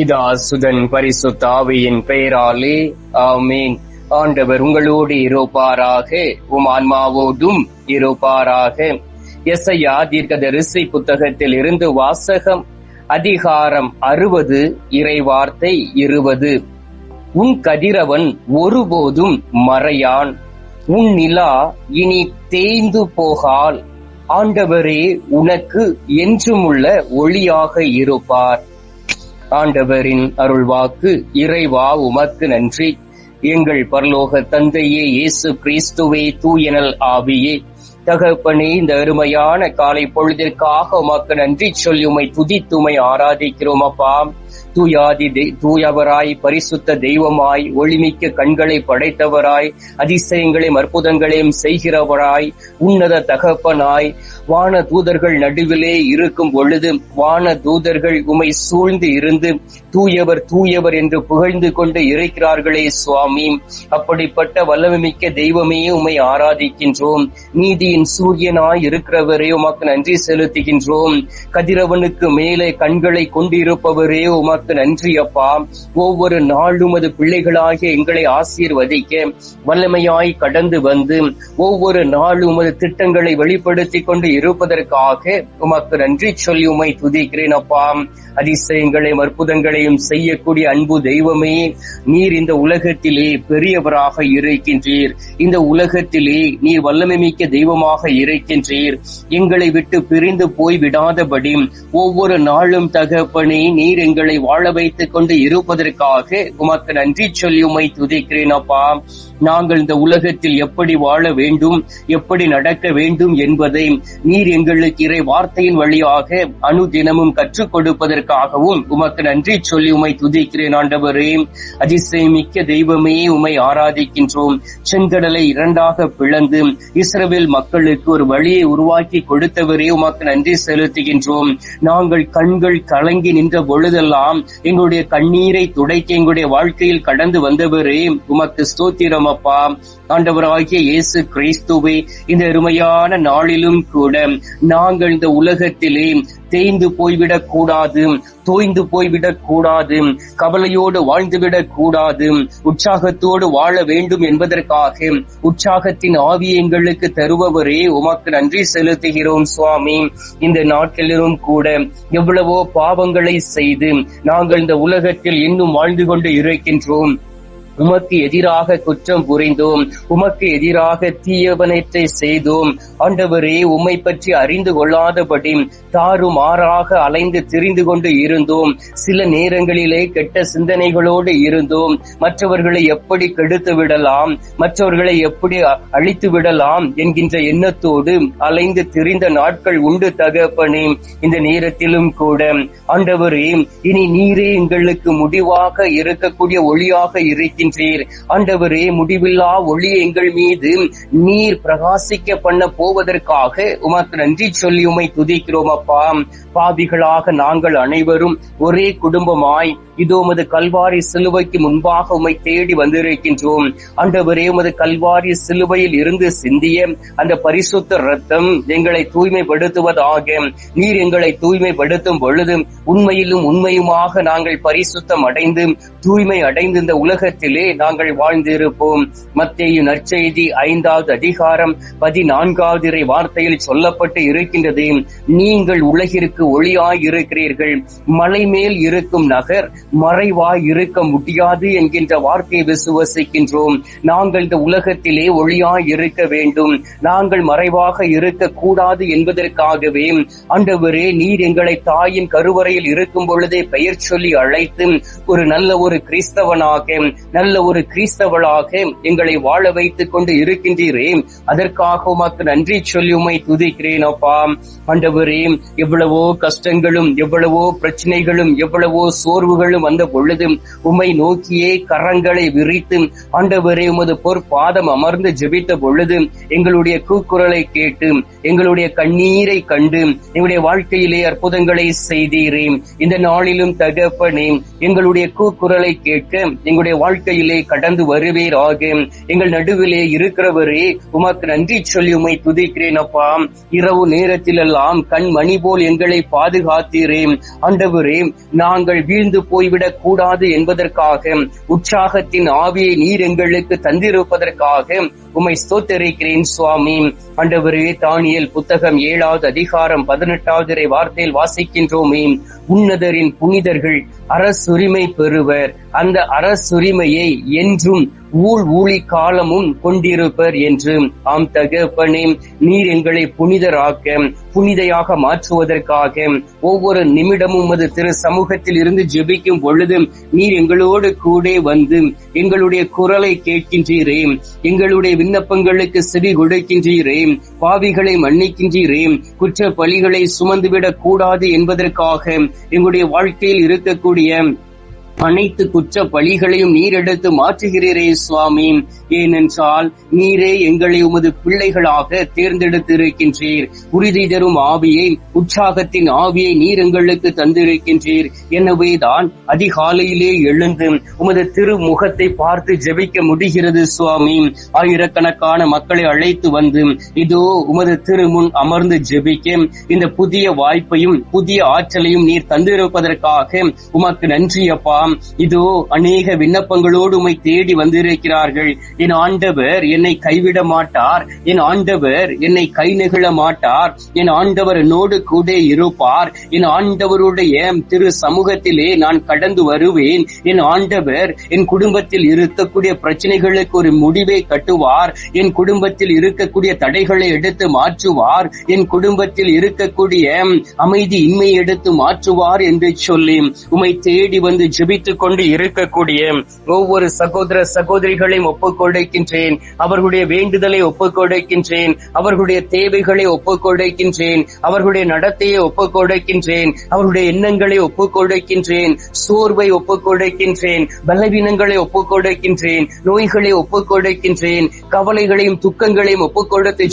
பிதா சுதன் பரிசுத்தாவியின் பெயராலே ஆமீன். ஆண்டவர் உங்களோடு இருப்பாராக உம் ஆன்மாவோடும் இருப்பாராக. எஸ்ஐயா தீர்க்கதரிசி புத்தகத்தில் இருந்து வாசகம் அதிகாரம் அறுபது இறைவார்த்தை இருபது. உன் கதிரவன் ஒருபோதும் மறையான். உன் நிலா இனி தேய்ந்து போகால். ஆண்டவரே உனக்கு என்றுமுள்ள ஒளியாக இருப்பார். ஆண்டவரின் அருள்வாக்கு இறைவா உமக்கு நன்றி. எங்கள் பரலோக தந்தையே இயேசு கிறிஸ்துவே தூயனல் ஆவியே. தகப்பனே இந்த அருமையான காலை பொழுதிற்காக உமக்கு நன்றி சொல்லி உமை துதித்துமை ஆராதிக்கிறோம் அப்பா. தூயாதி தூயவராய் பரிசுத்த தெய்வமாய் ஒளிமிக்க கண்களை படைத்தவராய் அதிசயங்களையும் அற்புதங்களையும் செய்கிறவராய் உன்னத தகப்பனாய். வான தூதர்கள் நடுவிலே இருக்கும் பொழுது வான தூதர்கள் உமை சூழ்ந்து இருந்து தூயவர் தூயவர் என்று புகழ்ந்து கொண்டு இருக்கிறார்களே சுவாமி. அப்படிப்பட்ட வல்லமிக்க தெய்வமே உமை ஆராதிக்கின்றோம். நீதியின் சூரியனாய் இருக்கிறவரே உமக்கு நன்றி செலுத்துகின்றோம். கதிரவனுக்கு மேலே கண்களை கொண்டிருப்பவரே உமக்கு உமக்கு நன்றி அப்பா. ஒவ்வொரு நாளும் அது பிள்ளைகளாகிய எங்களை ஆசீர்வதிக்க வல்லமையாய் கடந்து வந்து ஒவ்வொரு நாளும் உமது திட்டங்களை வெளிப்படுத்திக் கொண்டு இருப்பதற்காக உமக்கு நன்றி சொல்லி உமை துதிக்கிறேன் அப்பா. அதிசயங்களையும் அற்புதங்களையும் செய்யக்கூடிய அன்பு தெய்வமே நீர் இந்த உலகத்திலே பெரியவராக இருக்கின்றீர். இந்த உலகத்திலே நீர் வல்லமை மிக்க தெய்வமாக இருக்கின்றீர். எங்களை விட்டு பிரிந்து போய் விடாதபடி ஒவ்வொரு நாளும் தகப்பனே நீர் எங்களை வாழ வைத்துக் கொண்டு இருப்பதற்காக உமக்கு நன்றி சொல்லி உமை துதிக்கிறேன் அப்பா. நாங்கள் இந்த உலகத்தில் எப்படி வாழ வேண்டும் எப்படி நடக்க வேண்டும் என்பதை நீர் எங்களுக்கு இறை வார்த்தையின் வழியாக அனுதினமும் கற்றுக் கொடுப்பதற்காகவும் உமக்கு நன்றி சொல்லி உமை துதிக்கிறேன் ஆண்டவரே. அதிசயமிக்க தெய்வமே உமை ஆராதிக்கின்றோம். செங்கடலை இரண்டாக பிளந்து இஸ்ரவேல் மக்களுக்கு ஒரு வழியை உருவாக்கி கொடுத்தவரே உமக்கு நன்றி செலுத்துகின்றோம். நாங்கள் கண்கள் கலங்கி நின்ற பொழுதெல்லாம் எங்களுடைய கண்ணீரை துடைக்க எங்களுடைய வாழ்க்கையில் கடந்து வந்தவரே உமக்கு ஸ்தோத்திரம் அப்பா. ஆண்டவராகிய இயேசு கிறிஸ்துவை இந்த அருமையான நாளிலும் கூட நாங்கள் இந்த உலகத்திலே தேய்ந்து போய்விடக் கூடாது தோய்ந்து போய்விடக் கூடாது கவலையோடு வாழ்ந்துவிடக் கூடாது உற்சாகத்தோடு வாழ வேண்டும் என்பதற்காக உற்சாகத்தின் ஆவியை எங்களுக்கு தருபவரே. உமக்கு நன்றி செலுத்துகிறோம் சுவாமி. இந்த நாட்களிலும் கூட எவ்வளவோ பாவங்களை செய்து நாங்கள் இந்த உலகத்தில் இன்னும் வாழ்ந்து கொண்டு இருக்கின்றோம். உமக்கு எதிராக குற்றம் புரிந்தோம். உமக்கு எதிராக தீயவனத்தை செய்தோம். ஆண்டவரே உம்மை பற்றி அறிந்து கொள்ளாதபடி தாறுமாறாக அலைந்து திரிந்து கொண்டு இருந்தோம். சில நேரங்களிலே கெட்ட சிந்தனைகளோடு இருந்தோம். மற்றவர்களை எப்படி கெடுத்து விடலாம்? மற்றவர்களை எப்படி அ- அழித்து விடலாம்? என்கின்ற எண்ணத்தோடு அலைந்து திரிந்த நாட்கள் உண்டு தகப்பனே. இந்த நேரத்திலும் கூட ஆண்டவரே இனி நீரே எங்களுக்கு முடிவாக இருக்கக்கூடிய ஒளியாக இருக்கின்ற இருக்கின்றீர் ஆண்டவரே முடிவில்லா ஒளி எங்கள் மீது நீர் பிரகாசிக்க பண்ண போவதற்காக உமக்கு நன்றி சொல்லி உமை துதிக்கிறோம் அப்பா. பாவிகளாக நாங்கள் அனைவரும் ஒரே குடும்பமாய் இதோ உமது கல்வாரி சிலுவைக்கு முன்பாக உமை தேடி வந்திருக்கின்றோம். ஆண்டவரே உமது கல்வாரி சிலுவையில் இருந்து சிந்திய அந்த பரிசுத்த ரத்தம் எங்களை தூய்மைப்படுத்துவதாக. நீர் எங்களை தூய்மைப்படுத்தும் பொழுது உண்மையிலும் உண்மையுமாக நாங்கள் பரிசுத்தம் அடைந்து தூய்மை அடைந்து இந்த உலகத்திலே நாங்கள் வாழ்ந்திருப்போம். மத்திய நற்செய்தி ஐந்தாவது அதிகாரம் பதினான்காவது இறை வார்த்தையில் சொல்லப்பட்டு இருக்கின்றது. நீங்கள் உலகிற்கு ஒளியாய் இருக்கிறீர்கள். மலை மேல் இருக்கும் நகர் மறைவாய் இருக்க முடியாது என்கின்ற வார்த்தையை விசுவசிக்கின்றோம் நாங்கள் இந்த உலகத்திலே ஒளியாய் இருக்க வேண்டும். நாங்கள் மறைவாக இருக்க கூடாது என்பதற்காகவே ஆண்டவரே நீர் எங்களை தாயின் கருவறையில் இருக்கும் பொழுதே பெயர் சொல்லி அழைத்து ஒரு நல்ல ஒரு கிறிஸ்தவனாக நல்ல ஒரு கிறிஸ்தவளாக எங்களை வாழ வைத்துக் கொண்டு இருக்கின்றீரே. அதற்காக உமக்கு நன்றி சொல்லி உமை துதிக்கிறேன் அப்பா. ஆண்டவரே எவ்வளவோ கஷ்டங்களும் எவ்வளவோ பிரச்சனைகளும் எவ்வளவோ சோர்வுகளும் வந்த பொழுது உம்மை நோக்கியே கரங்களை விரித்து ஆண்டவரே உமது பொற்பாதம் அமர்ந்து ஜெபித்த பொழுது எங்களுடைய கூக்குரலை கேட்டு எங்களுடைய கண்ணீரை கண்டு எங்களுடைய வாழ்க்கையிலே அற்புதங்களை செய்தீரே. இந்த நாளிலும் தகப்பனே எங்களுடைய கூக்குரலை கேட்க எங்களுடைய வாழ்க்கையிலே கடந்து வருவீராக. எங்கள் நடுவிலே இருக்கிறவரே உமக்கு நன்றி சொல்லி உமை துதிக்கிறேன் அப்பா. இரவு நேரத்தில் எல்லாம் கண் மணி போல் எங்களை பாதுகாத்தீரே. ஆண்டவரே நாங்கள் வீழ்ந்து போய் போய்விடக் கூடாது என்பதற்காக உற்சாகத்தின் ஆவியை நீர் எங்களுக்கு தந்திருப்பதற்காக உமை ஸ்தோத்தரிக்கிறேன் சுவாமி. ஆண்டவரே தானியல் புத்தகம் ஏழாவது அதிகாரம் பதினெட்டாவது வார்த்தையில் வாசிக்கின்றோமே. உன்னதரின் புனிதர்கள் அரசுரிமை பெறுவர். அந்த அரசுரிமையை என்றும் ஊழ் ஊழி காலமும் கொண்டிருப்பர் என்று. ஆம் தகப்பனே நீர் எங்களை புனிதராக்க புனிதையாக மாற்றுவதற்காக. ஒவ்வொரு நிமிடமும் அது திரு சமூகத்தில் இருந்து ஜெபிக்கும் பொழுது நீர் எங்களோடு கூட வந்து எங்களுடைய குரலை கேட்கின்றீரே. எங்களுடைய விண்ணப்பங்களுக்கு செவி கொடுக்கின்றீரே பாவிகளை மன்னிக்கின்றேன் குற்ற பலிகளை சுமந்துவிடக் கூடாது என்பதற்காக எங்களுடைய வாழ்க்கையில் இருக்கக்கூடிய அனைத்து குற்ற பழிகளையும் நீர் எடுத்து மாற்றுகிறீரே சுவாமி. ஏனென்றால் நீரே எங்களை உமது பிள்ளைகளாக தேர்ந்தெடுத்திருக்கின்றீர். உறுதி தரும் ஆவியை உற்சாகத்தின் ஆவியை நீர் எங்களுக்கு தந்திருக்கின்றீர். எனவேதான் அதிகாலையிலே எழுந்து உமது திருமுகத்தை பார்த்து ஜெபிக்க முடிகிறது சுவாமி. ஆயிரக்கணக்கான மக்களை அழைத்து வந்து இதோ உமது திருமுன் அமர்ந்து ஜெபிக்க இந்த புதிய வாய்ப்பையும் புதிய ஆற்றலையும் நீர் தந்திருப்பதற்காக உமக்கு நன்றி அப்பா இதோ அநேக விண்ணப்பங்களோடு உம்மை தேடி வந்திருக்கிறார்கள். என் ஆண்டவர் என்னை கைவிட மாட்டார். என் ஆண்டவர் என்னை கை நெகிழ மாட்டார். என் ஆண்டவர் என்னோடு கூட இருப்பார். என் ஆண்டவருடைய திரு சமூகத்திலே நான் கடந்து வருவேன். என் ஆண்டவர் என் குடும்பத்தில் இருக்கக்கூடிய பிரச்சனைகளுக்கு ஒரு முடிவை கட்டுவார். என் குடும்பத்தில் இருக்கக்கூடிய தடைகளை எடுத்து மாற்றுவார். என் குடும்பத்தில் இருக்கக்கூடிய அமைதி இன்மை எடுத்து மாற்றுவார் என்று சொல்லி உமை தேடி வந்து ஜெபி வைத்துக் கொண்டு இருக்கக்கூடிய ஒவ்வொரு சகோதர சகோதரிகளையும் ஒப்புக்கொடுக்கின்றேன். அவர்களுடைய வேண்டுதலை ஒப்புக்கொடுக்கின்றேன். அவர்களுடைய தேவைகளை ஒப்புக்கொடுக்கின்றேன். அவர்களுடைய நடத்தையை ஒப்புக் அவருடைய எண்ணங்களை ஒப்புக்கொடுக்கின்றேன். சோர்வை ஒப்புக்கொடுக்கின்றேன். பலவீனங்களை ஒப்புக் கொடுக்கின்றேன் நோய்களை ஒப்புக் கொடுக்கின்றேன் கவலைகளையும் துக்கங்களையும் ஒப்புக் கொடுத்து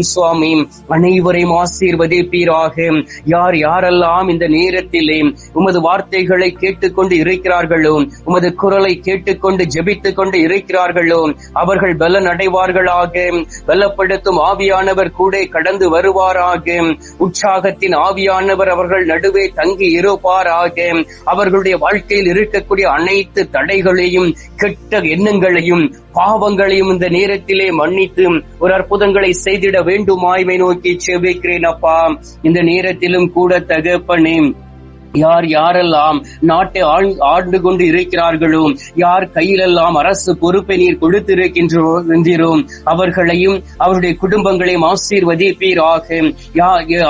சுவாமி. அனைவரையும் ஆசீர்வதிப்பீராக. யார் யாரெல்லாம் இந்த நேரத்திலே உமது வார்த்தைகளை கேட்டுக்கொண்டு இருக்கிறார்களோ? உமது குரலை கேட்டுக்கொண்டு ஜெபித்துக் கொண்டு இருக்கிறார்களோ? அவர்கள் பலன் அடைவார்களாக பலப்படுத்தும் ஆவியானவர் கூட கடந்து வருவாராக. உற்சாகத்தின் ஆவியானவர் அவர்கள் நடுவே தங்கி இருப்பாராக. அவர்களுடைய வாழ்க்கையில் இருக்கக்கூடிய அனைத்து தடைகளையும் கெட்ட எண்ணங்களையும் பாவங்களையும் இந்த நேரத்திலே மன்னித்து ஒரு அற்புதங்களை செய்திட வேண்டுமாய்மை நோக்கி செவிக்கிறேன் அப்பா. இந்த நேரத்திலும் கூட தகப்பனேன் யார் யாரெல்லாம் நாட்டை ஆண்டு கொண்டு இருக்கிறார்களோ யார் கையிலெல்லாம் அரசு பொறுப்பை நீர் கொடுத்திருக்கின்றோ அவர்களையும் அவருடைய குடும்பங்களையும் ஆசீர்வதிப்பீராக.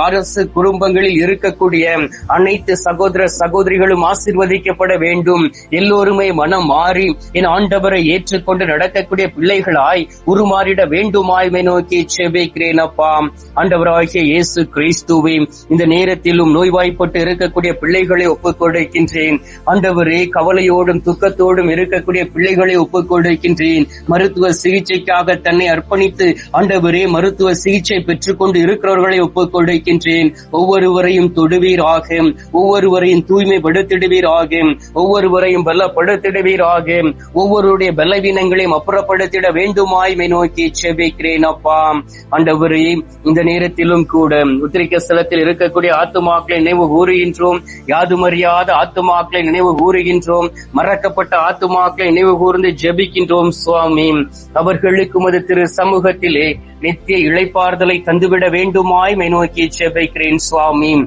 அரசு குடும்பங்களில் இருக்கக்கூடிய அனைத்து சகோதர சகோதரிகளும் ஆசீர்வதிக்கப்பட வேண்டும். எல்லோருமே மனம் மாறி என் ஆண்டவரை ஏற்றுக்கொண்டு நடக்கக்கூடிய பிள்ளைகளாய் உருமாறிட வேண்டுமாய்மை நோக்கி செபிக்கிறேன் அப்பா. ஆண்டவராகிய இயேசு கிறிஸ்துவே இந்த நேரத்திலும் நோய்வாய்ப்பட்டு இருக்கக்கூடிய பிள்ளைகளை ஒப்புக் கொடுக்கின்றேன் ஆண்டவரே கவலையோடும் துக்கத்தோடும் இருக்கக்கூடிய பிள்ளைகளை ஒப்புக் கொடுக்கின்றேன் மருத்துவ சிகிச்சைக்காக தன்னை அர்ப்பணித்து ஆண்டவரே மருத்துவ சிகிச்சை பெற்றுக்கொண்டு இருக்கிறவர்களை ஒப்புக் கொடுக்கின்றேன் ஒவ்வொருவரையும் தொடுவீராக. ஒவ்வொருவரையும் தூய்மைப்படுத்திடுவீராக. ஒவ்வொருவரையும் பலப்படுத்திடுவீராக. ஒவ்வொருடைய பலவீனங்களையும் அப்புறப்படுத்திட வேண்டுமாய்மை நோக்கி செபிக்கிறேன் அப்பா. ஆண்டவரே இந்த நேரத்திலும் கூட உத்திரிக்க ஸ்தலத்தில் இருக்கக்கூடிய ஆத்துமாக்களை நினைவு கூறுகின்றோம். யாதுமறியாத ஆத்துமாக்களை நினைவு கூறுகின்றோம். மறக்கப்பட்ட ஆத்துமாக்களை நினைவு கூர்ந்து ஜெபிக்கின்றோம் சுவாமி. அவர்களுக்கு உமது திரு சமூகத்திலே நித்திய இழைப்பார்தலை தந்துவிட வேண்டுமாய் நோக்கி ஜெபிக்கிறேன் சுவாமி.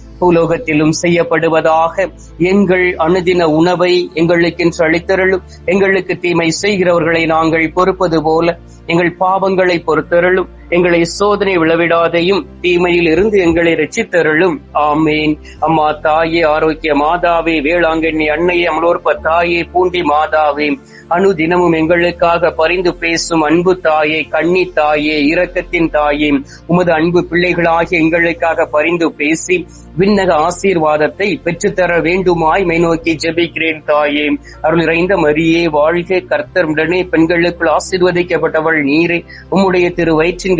பூலோகத்திலும் செய்யப்படுவதாக எங்கள் அனுதின உணவை எங்களுக்கென்று அளித்தருளும். எங்களுக்கு தீமை செய்கிறவர்களை நாங்கள் பொறுப்பது போல எங்கள் பாவங்களை பொறுத்தருளும். எங்களை சோதனை விளவிடாதையும் தீமையில் இருந்து எங்களை ரட்சித்தருளும். ஆமேன். அம்மா தாயே ஆரோக்கிய மாதாவே வேளாங்கண்ணி அன்னையே அமலோற்ப தாயே பூண்டி மாதாவே அனுதினமும் எங்களுக்காக பரிந்து பேசும் அன்பு தாயே கண்ணி தாயே இரக்கத்தின் தாயே உமது அன்பு பிள்ளைகளாகிய எங்களுக்காக பரிந்து பேசி விண்ணக ஆசீர்வாதத்தை பெற்றுத்தர வேண்டுமாய் மை நோக்கி ஜெபிக்கிறேன் தாயே. அருள் நிறைந்த மரியே வாழ்க கர்த்தருடனே பெண்களுக்குள் ஆசீர்வதிக்கப்பட்டவள் நீரே உம்முடைய திரு வயிற்றின்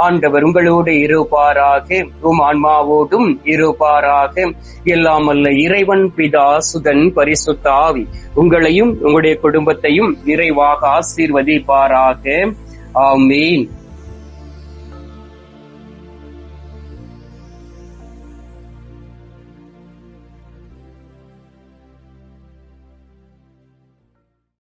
ஆண்டவர் உங்களோடு இருப்பாராக உம் ஆன்மாவோடும் இருப்பாராக. எல்லாம் அல்ல இறைவன் பிதா சுதன் பரிசுத்த ஆவி. உங்களையும் உங்களுடைய குடும்பத்தையும் நிறைவாக ஆசீர்வதிப்பாராக. ஆமீன்.